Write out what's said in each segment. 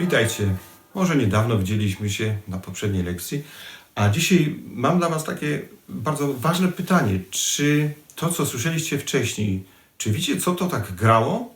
Witajcie. Może niedawno widzieliśmy się na poprzedniej lekcji, a dzisiaj mam dla Was takie bardzo ważne pytanie. Czy to, co słyszeliście wcześniej, czy wiecie, co to tak grało?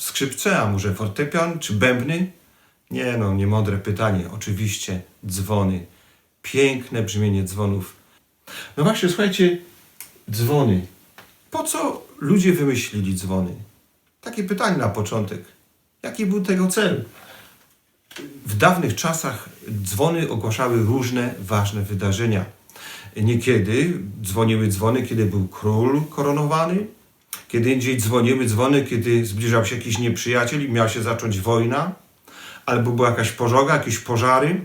Skrzypce, a może fortepian, czy bębny? Nie no, niemądre pytanie. Oczywiście dzwony. Piękne brzmienie dzwonów. No właśnie, słuchajcie, dzwony. Po co ludzie wymyślili dzwony? Takie pytanie na początek. Jaki był tego cel? W dawnych czasach dzwony ogłaszały różne ważne wydarzenia. Niekiedy dzwoniły dzwony, kiedy był król koronowany, kiedy indziej dzwoniły dzwony, kiedy zbliżał się jakiś nieprzyjaciel i miała się zacząć wojna, albo była jakaś pożoga, jakieś pożary,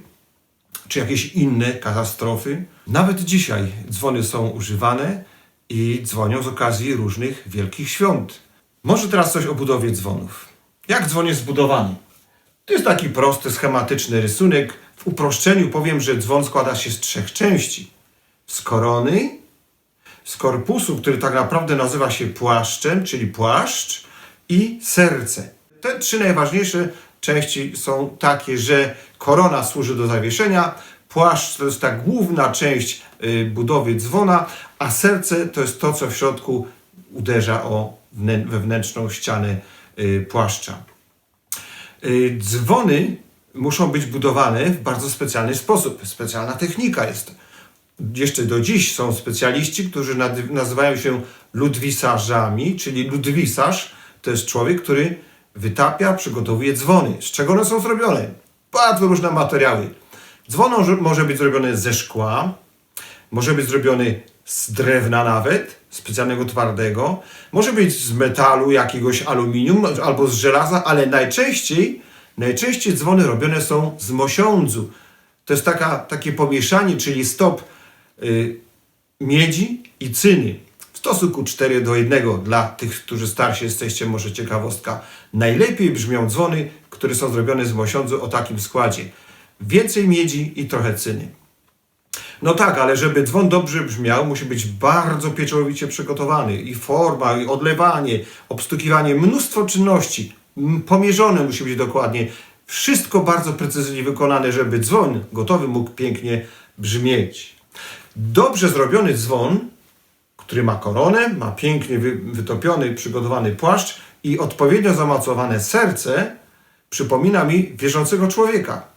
czy jakieś inne katastrofy. Nawet dzisiaj dzwony są używane i dzwonią z okazji różnych wielkich świąt. Może teraz coś o budowie dzwonów. Jak dzwon jest zbudowany? To jest taki prosty, schematyczny rysunek. W uproszczeniu powiem, że dzwon składa się z trzech części. Z korony, z korpusu, który tak naprawdę nazywa się płaszczem, czyli płaszcz, i serce. Te trzy najważniejsze części są takie, że korona służy do zawieszenia, płaszcz to jest ta główna część y, budowy dzwona, a serce to jest to, co w środku uderza o wnę- wewnętrzną ścianę płaszcza. Y, Dzwony muszą być budowane w bardzo specjalny sposób. Specjalna technika jest. Jeszcze do dziś są specjaliści, którzy nazywają się ludwisarzami, czyli ludwisarz to jest człowiek, który wytapia, przygotowuje dzwony. Z czego one są zrobione? Bardzo różne materiały. Dzwon może być zrobiony ze szkła, może być zrobiony z drewna nawet, specjalnego twardego, może być z metalu, jakiegoś aluminium albo z żelaza, ale najczęściej, najczęściej dzwony robione są z mosiądzu. To jest taka, takie pomieszanie, czyli stop y, miedzi i cyny. W stosunku 4 do 1 dla tych, którzy starsi jesteście, może ciekawostka. Najlepiej brzmią dzwony, które są zrobione z mosiądzu o takim składzie. Więcej miedzi i trochę cyny. No tak, ale żeby dzwon dobrze brzmiał, musi być bardzo pieczołowicie przygotowany. I forma, i odlewanie, obstukiwanie, mnóstwo czynności. Pomierzone musi być dokładnie. Wszystko bardzo precyzyjnie wykonane, żeby dzwon gotowy mógł pięknie brzmieć. Dobrze zrobiony dzwon, który ma koronę, ma pięknie wy, wytopiony, przygotowany płaszcz i odpowiednio zamocowane serce, przypomina mi wierzącego człowieka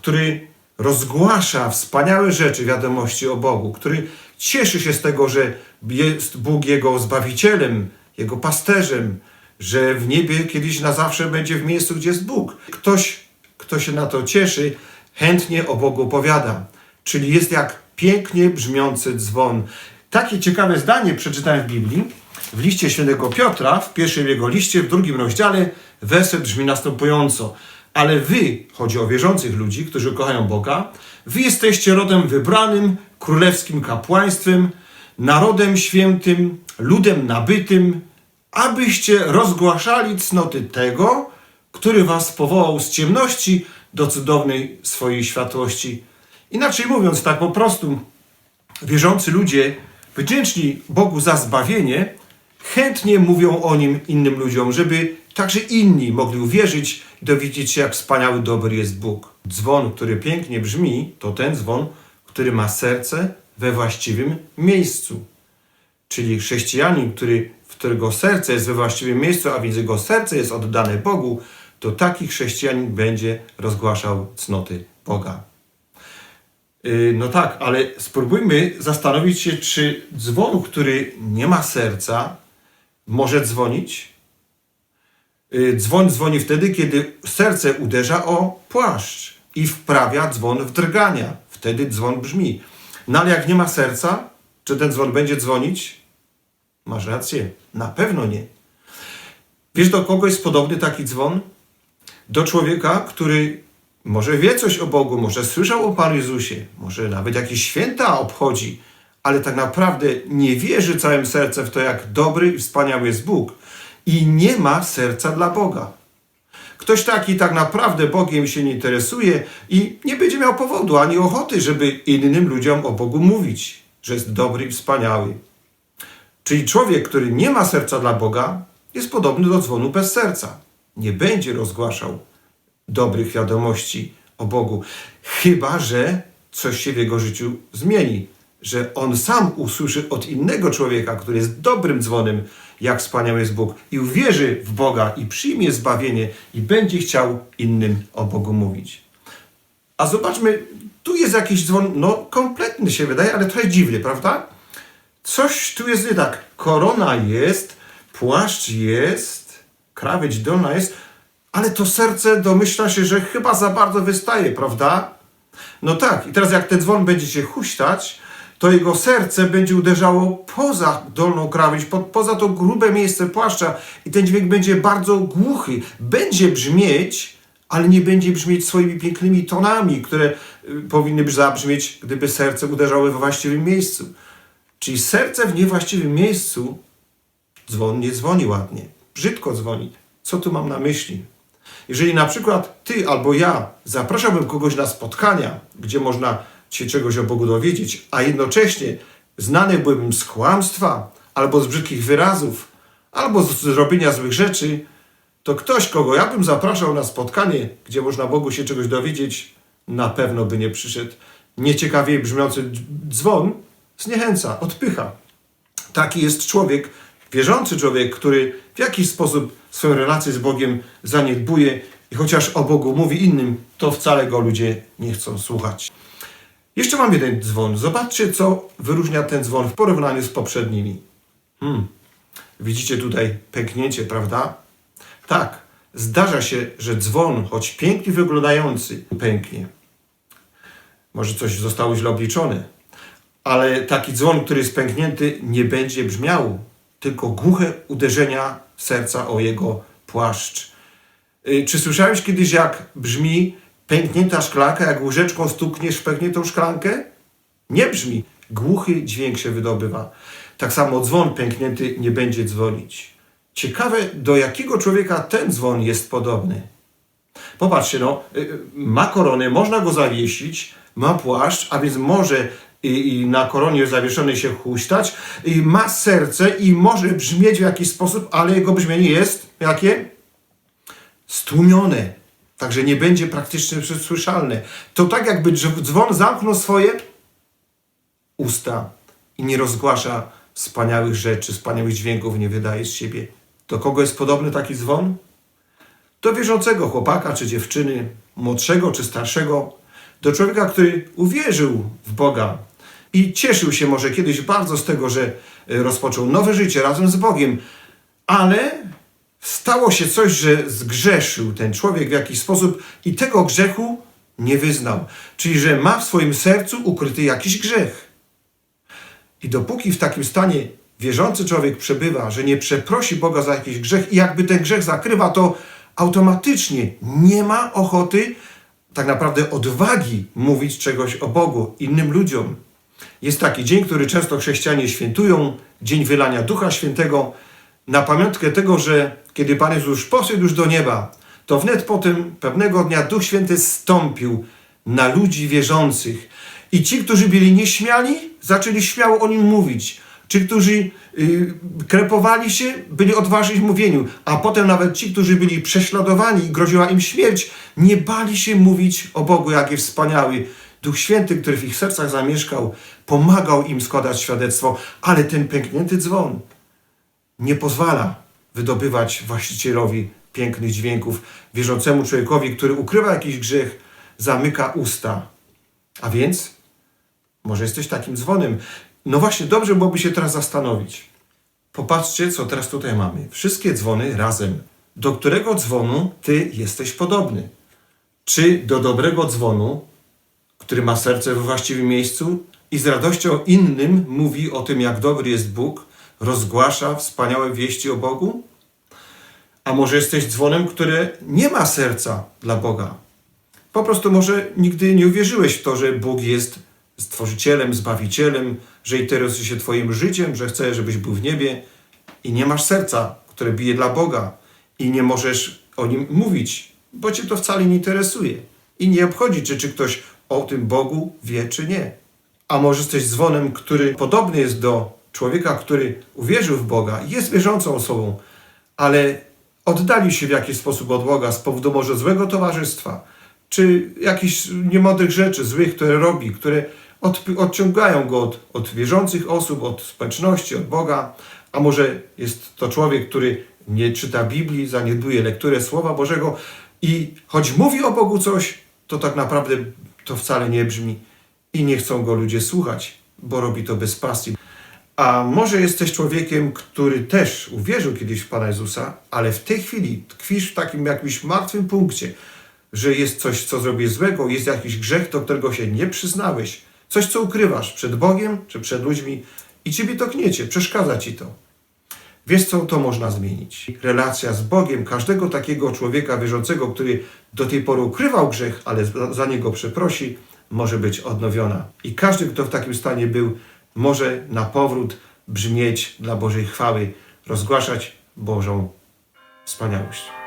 który rozgłasza wspaniałe rzeczy, wiadomości o Bogu, który cieszy się z tego, że jest Bóg jego zbawicielem, jego pasterzem, że w niebie kiedyś na zawsze będzie w miejscu, gdzie jest Bóg. Ktoś, kto się na to cieszy, chętnie o Bogu opowiada. Czyli jest jak pięknie brzmiący dzwon. Takie ciekawe zdanie przeczytałem w Biblii, w liście świętego Piotra, w pierwszym jego liście, w drugim rozdziale, werset brzmi następująco. Ale wy, chodzi o wierzących ludzi, którzy kochają Boga, wy jesteście rodem wybranym, królewskim kapłaństwem, narodem świętym, ludem nabytym, abyście rozgłaszali cnoty tego, który was powołał z ciemności do cudownej swojej światłości. Inaczej mówiąc, tak po prostu, wierzący ludzie, wdzięczni Bogu za zbawienie, chętnie mówią o nim innym ludziom, żeby także inni mogli uwierzyć i dowiedzieć się, jak wspaniały, dobry jest Bóg. Dzwon, który pięknie brzmi, to ten dzwon, który ma serce we właściwym miejscu. Czyli chrześcijanin, który, w którego serce jest we właściwym miejscu, a więc jego serce jest oddane Bogu, to taki chrześcijanin będzie rozgłaszał cnoty Boga. Yy, No tak, ale spróbujmy zastanowić się, czy dzwon, który nie ma serca, może dzwonić? Yy, Dzwon dzwoni wtedy, kiedy serce uderza o płaszcz i wprawia dzwon w drgania. Wtedy dzwon brzmi. No ale jak nie ma serca, czy ten dzwon będzie dzwonić? Masz rację, na pewno nie. Wiesz, do kogo jest podobny taki dzwon? Do człowieka, który może wie coś o Bogu, może słyszał o Panu Jezusie, może nawet jakieś święta obchodzi, ale tak naprawdę nie wierzy całym sercem w to, jak dobry i wspaniały jest Bóg i nie ma serca dla Boga. Ktoś taki tak naprawdę Bogiem się nie interesuje i nie będzie miał powodu ani ochoty, żeby innym ludziom o Bogu mówić, że jest dobry i wspaniały. Czyli człowiek, który nie ma serca dla Boga, jest podobny do dzwonu bez serca. Nie będzie rozgłaszał dobrych wiadomości o Bogu. Chyba, że coś się w jego życiu zmieni. Że on sam usłyszy od innego człowieka, który jest dobrym dzwonem, jak wspaniały jest Bóg, i uwierzy w Boga i przyjmie zbawienie i będzie chciał innym o Bogu mówić. A zobaczmy, tu jest jakiś dzwon, no kompletny się wydaje, ale trochę dziwny, prawda? Coś tu jest nie tak. Korona jest, płaszcz jest, krawędź dolna jest, ale to serce domyśla się, że chyba za bardzo wystaje, prawda? No tak, i teraz jak ten dzwon będzie się huśtać, to jego serce będzie uderzało poza dolną krawędź, po, poza to grube miejsce płaszcza i ten dźwięk będzie bardzo głuchy. Będzie brzmieć, ale nie będzie brzmieć swoimi pięknymi tonami, które y, powinny zabrzmieć, gdyby serce uderzało we właściwym miejscu. Czyli serce w niewłaściwym miejscu dzwon nie dzwoni ładnie, brzydko dzwoni. Co tu mam na myśli? Jeżeli na przykład ty albo ja zapraszałbym kogoś na spotkania, gdzie można się czegoś o Bogu dowiedzieć, a jednocześnie znany byłbym z kłamstwa, albo z brzydkich wyrazów, albo z zrobienia złych rzeczy, to ktoś, kogo ja bym zapraszał na spotkanie, gdzie można Bogu się czegoś dowiedzieć, na pewno by nie przyszedł. Nieciekawie brzmiący dz- dzwon zniechęca, odpycha. Taki jest człowiek, wierzący człowiek, który w jakiś sposób swoją relację z Bogiem zaniedbuje i chociaż o Bogu mówi innym, to wcale go ludzie nie chcą słuchać. Jeszcze mam jeden dzwon. Zobaczcie, co wyróżnia ten dzwon w porównaniu z poprzednimi. Hmm. Widzicie tutaj pęknięcie, prawda? Tak, zdarza się, że dzwon, choć pięknie wyglądający, pęknie. Może coś zostało źle obliczone, ale taki dzwon, który jest pęknięty, nie będzie brzmiał, tylko głuche uderzenia serca o jego płaszcz. Y, Czy słyszałeś kiedyś, jak brzmi pęknięta szklanka, jak łyżeczką stukniesz w pękniętą szklankę? Nie brzmi. Głuchy dźwięk się wydobywa. Tak samo dzwon pęknięty nie będzie dzwonić. Ciekawe, do jakiego człowieka ten dzwon jest podobny. Popatrzcie, no, y, ma koronę, można go zawiesić, ma płaszcz, a więc może i, i na koronie zawieszonej się huśtać, i ma serce i może brzmieć w jakiś sposób, ale jego brzmienie jest jakie? Stłumione. Także nie będzie praktycznie słyszalne. To tak jakby dzwon zamknął swoje usta i nie rozgłasza wspaniałych rzeczy, wspaniałych dźwięków, nie wydaje z siebie. Do kogo jest podobny taki dzwon? do wierzącego chłopaka czy dziewczyny, młodszego czy starszego, do człowieka, który uwierzył w Boga i cieszył się może kiedyś bardzo z tego, że e, rozpoczął nowe życie razem z Bogiem, ale stało się coś, że zgrzeszył ten człowiek w jakiś sposób i tego grzechu nie wyznał. Czyli, że ma w swoim sercu ukryty jakiś grzech. I dopóki w takim stanie wierzący człowiek przebywa, że nie przeprosi Boga za jakiś grzech i jakby ten grzech zakrywa, to automatycznie nie ma ochoty, tak naprawdę odwagi mówić czegoś o Bogu innym ludziom. Jest taki dzień, który często chrześcijanie świętują, Dzień Wylania Ducha Świętego, na pamiątkę tego, że kiedy Pan Jezus poszedł już do nieba, to wnet potem pewnego dnia Duch Święty stąpił na ludzi wierzących. I ci, którzy byli nieśmiali, zaczęli śmiało o nim mówić. Ci, którzy y, krepowali się, byli odważni w mówieniu, a potem nawet ci, którzy byli prześladowani i groziła im śmierć, nie bali się mówić o Bogu, jak jest wspaniały. Duch Święty, który w ich sercach zamieszkał, pomagał im składać świadectwo, ale ten pęknięty dzwon nie pozwala wydobywać właścicielowi pięknych dźwięków, wierzącemu człowiekowi, który ukrywa jakiś grzech, zamyka usta. A więc może jesteś takim dzwonem. No właśnie, dobrze byłoby się teraz zastanowić. Popatrzcie, co teraz tutaj mamy. Wszystkie dzwony razem. Do którego dzwonu ty jesteś podobny? Czy do dobrego dzwonu, który ma serce we właściwym miejscu i z radością innym mówi o tym, jak dobry jest Bóg, rozgłasza wspaniałe wieści o Bogu? A może jesteś dzwonem, które nie ma serca dla Boga? Po prostu może nigdy nie uwierzyłeś w to, że Bóg jest stworzycielem, zbawicielem, że interesuje się Twoim życiem, że chce, żebyś był w niebie i nie masz serca, które bije dla Boga i nie możesz o nim mówić, bo Cię to wcale nie interesuje i nie obchodzi, czy, czy ktoś o tym Bogu wie, czy nie. A może jesteś dzwonem, który podobny jest do człowieka, który uwierzył w Boga, jest wierzącą osobą, ale oddali się w jakiś sposób od Boga z powodu może złego towarzystwa, czy jakichś niemodrych rzeczy, złych, które robi, które od, odciągają go od, od wierzących osób, od społeczności, od Boga, a może jest to człowiek, który nie czyta Biblii, zaniedbuje lekturę Słowa Bożego i choć mówi o Bogu coś, to tak naprawdę to wcale nie brzmi i nie chcą go ludzie słuchać, bo robi to bez pasji. A może jesteś człowiekiem, który też uwierzył kiedyś w Pana Jezusa, ale w tej chwili tkwisz w takim jakimś martwym punkcie, że jest coś, co zrobię złego, jest jakiś grzech, do którego się nie przyznałeś, coś, co ukrywasz przed Bogiem czy przed ludźmi i ciebie to kniecie, przeszkadza ci to. Wiesz co, to można zmienić. Relacja z Bogiem każdego takiego człowieka wierzącego, który do tej pory ukrywał grzech, ale za niego przeprosi, może być odnowiona. I każdy, kto w takim stanie był, może na powrót brzmieć dla Bożej chwały, rozgłaszać Bożą wspaniałość.